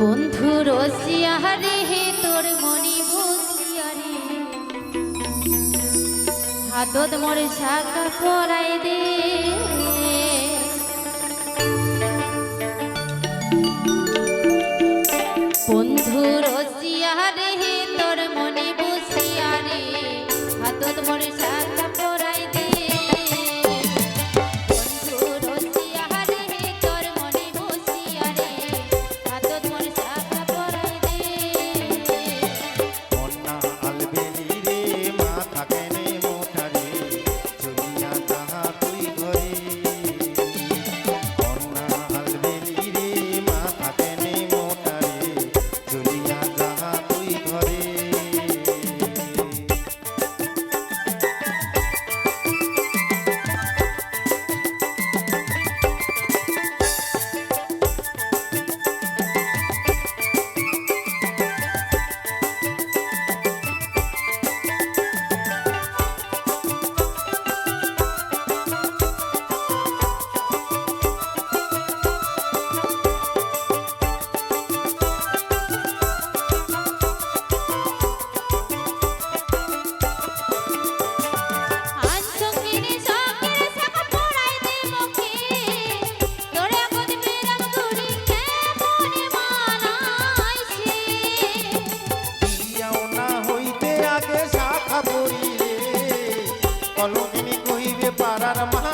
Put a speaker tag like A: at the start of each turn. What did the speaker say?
A: বন্ধু রসিয়া রে, হে হাতত দে। বন্ধু রসিয়া রে তোর মনি বসিয়া রে। হাতত মোর শাখা অলমিনী কহিবে পারার মান